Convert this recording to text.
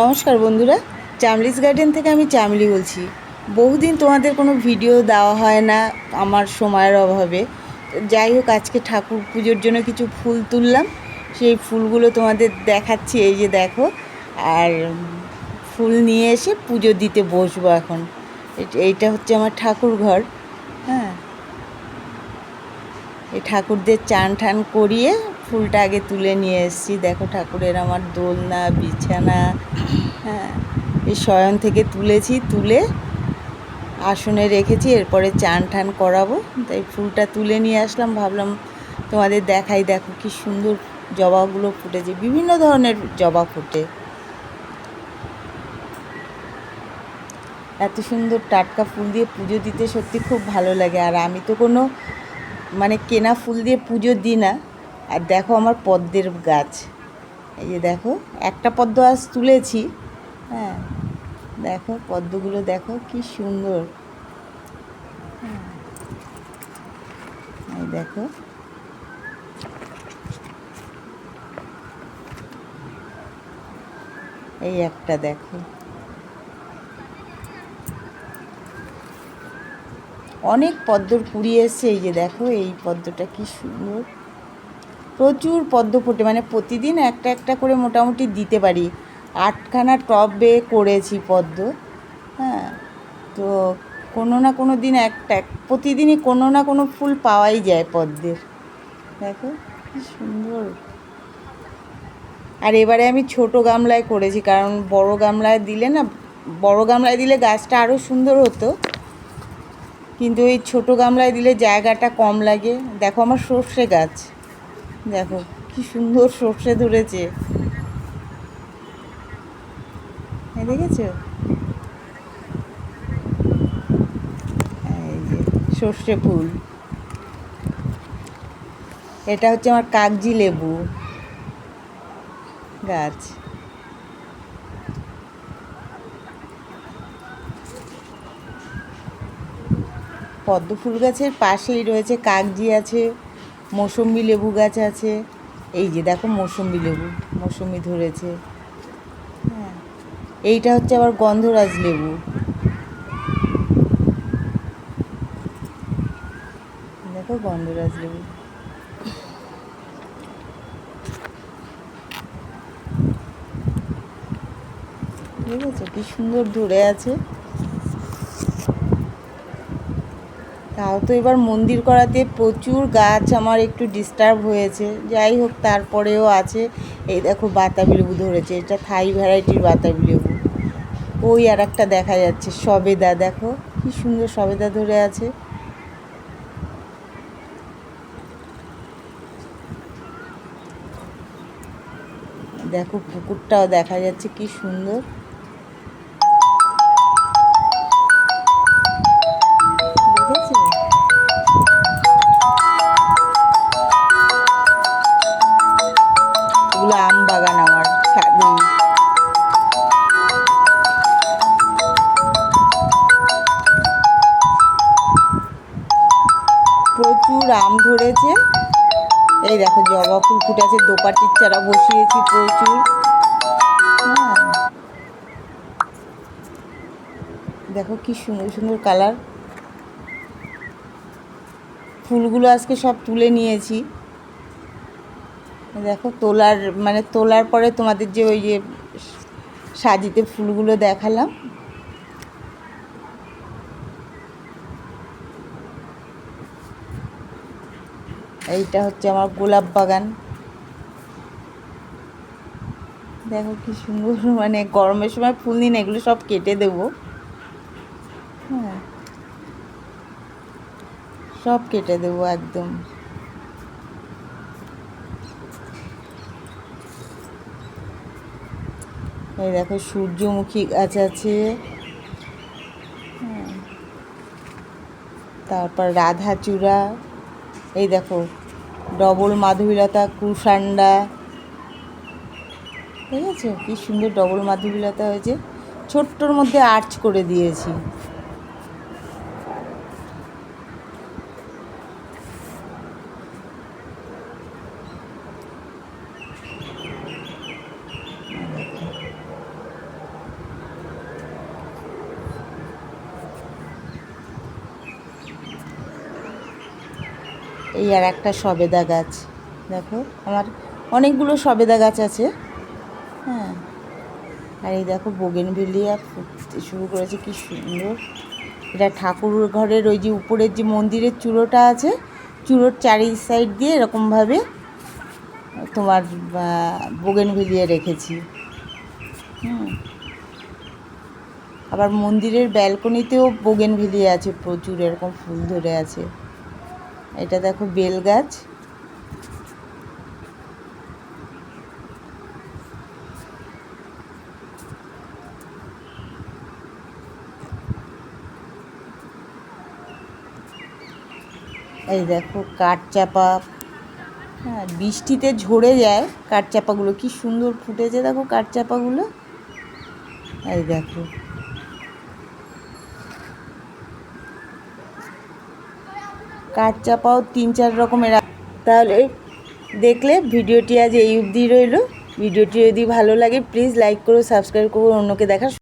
নমস্কার বন্ধুরা, চামলিস গার্ডেন থেকে আমি চামলি বলছি। বহুদিন তোমাদের কোনো ভিডিও দেওয়া হয় না আমার সময়ের অভাবে। যাই হোক, আজকে ঠাকুর পুজোর জন্য কিছু ফুল তুললাম। সেই ফুলগুলো তোমাদের দেখাচ্ছি, এই যে দেখো। আর ফুল নিয়ে এসে পুজো দিতে বসবো এখন। এইটা হচ্ছে আমার ঠাকুর ঘর হ্যাঁ। এই ঠাকুরদের চান টান করিয়ে ফুলটা আগে তুলে নিয়ে এসেছি। দেখো ঠাকুরের আমার দোলনা, বিছানা হ্যাঁ এই শয়ন থেকে তুলেছি, তুলে আসনে রেখেছি, এরপরে চান টান করাবো। তাই ফুলটা তুলে নিয়ে আসলাম, ভাবলাম তোমাদের দেখাই, দেখো কি সুন্দর জবাগুলো ফুটেছে, বিভিন্ন ধরনের জবা ফুটে। এত সুন্দর টাটকা ফুল দিয়ে পুজো দিতে সত্যি খুব ভালো লাগে, আর আমি তো কোনো মানে কেনা ফুল দিয়ে পুজো দিই না। আর দেখো আমার পদ্মের গাছ। এই যে দেখো, একটা পদ্ম আজ তুলেছি হ্যাঁ দেখো পদ্মগুলো দেখো কি সুন্দর। এই দেখো। এই একটা দেখো। অনেক পদ্মর কুড়ি এসছে, এই যে দেখো, এই পদ্মটা কি সুন্দর। প্রচুর পদ্ম ফোটে মানে প্রতিদিন একটা একটা করে মোটামুটি দিতে পারি। আটখানা টবে করেছি পদ্ম হ্যাঁ। তো কোনো না কোনো দিন একটা, প্রতিদিনই কোনো না কোনো ফুল পাওয়াই যায় পদ্মের। দেখো কি সুন্দর। আর এবারে আমি ছোট গামলায় করেছি, কারণ বড় গামলায় দিলে না, বড় গামলায় দিলে গাছটা আরও সুন্দর হতো। কিন্তু এই ছোট গামলায় দিলে জায়গাটা কম লাগে। দেখো আমার সর্ষে গাছ। দেখো, কি সুন্দর সর্ষে ধরেছে। দেখেছ? এই যে, সর্ষে ফুল। এটা হচ্ছে আমার কাগজি লেবু গাছ। পদ্ম ফুল গাছের পাশেই রয়েছে কাগজি আছে। মৌসম্বি লেবু গাছ আছে। এই যে দেখো মৌসম্বি লেবু মৌসম্বি ধরেছে। হ্যাঁ এইটা হচ্ছে আবার গন্ধরাজ লেবু। দেখো গন্ধরাজ লেবু। ঠিক আছে কি সুন্দর ধরে আছে? তাও তো এবার মন্দির করাতে প্রচুর গাছ আমার একটু ডিস্টার্ব হয়েছে। যাই হোক, তারপরেও আছে। এই দেখো বাতাবি লেবু ধরেছে, এটা থাই ভ্যারাইটির বাতাবি লেবু। ওই আর একটা দেখা যাচ্ছে, সবেদা, দেখো কি সুন্দর সবেদা ধরে আছে। দেখো পুকুরটাও দেখা যাচ্ছে কি সুন্দর। প্রচুর আম ধরেছে। এই দেখো, জবা ফুল ফুটেছে, দোপাটির চারা বসিয়েছি প্রচুর। হ্যাঁ। দেখো কি সুন্দর সুন্দর কালার। ফুলগুলো আজকে সব তুলে নিয়েছি। দেখো, তোলার মানে তোলার পরে তোমাদের যে ওই যে সাজিতে ফুলগুলো দেখালাম। এইটা হচ্ছে আমার গোলাপ বাগান। দেখো কি সুন্দর মানে গরমের সময় ফুল নিন এগুলো সব কেটে দেবো। হ্যাঁ। সব কেটে দেবো একদম। এই দেখো সূর্যমুখী গাছ আছে। হ্যাঁ। তারপর রাধাচূড়া। এই দেখো, ডবল মাধবীলতা কুষান্ডা ঠিক আছে? কি সুন্দর ডবল মাধবীলতা হয়েছে। ছোট্টর মধ্যে আর্চ করে দিয়েছি। এই আর একটা সবেদা গাছ। দেখো, আমার অনেকগুলো সবেদা গাছ আছে। হ্যাঁ। আর এই দেখো, বোগেনভেলিয়া ফুটতে শুরু করেছে, কি সুন্দর। এটা ঠাকুর ঘরের ওই যে উপরের যে মন্দিরের চূড়োটা আছে, চূড়োর চারি সাইড দিয়ে এরকমভাবে তোমার বোগেনভেলিয়া রেখেছি। হুম। আবার মন্দিরের ব্যালকনিতেও বোগেনভেলিয়া আছে প্রচুর, এরকম ফুল ধরে আছে। এটা দেখো বেল গাছ। এই দেখো কাঠচাপা হ্যাঁ বৃষ্টিতে ঝরে যায় কাঠচাপাগুলো কি সুন্দর ফুটেছে দেখো কাঠচাপাগুলো এই দেখো। কাঠচাপাও তিন চার রকমের তাহলে দেখলে ভিডিওটি আজ এই অবধি রইল। ভিডিওটি যদি ভালো লাগে প্লিজ লাইক করো সাবস্ক্রাইব করো, অন্যকে দেখার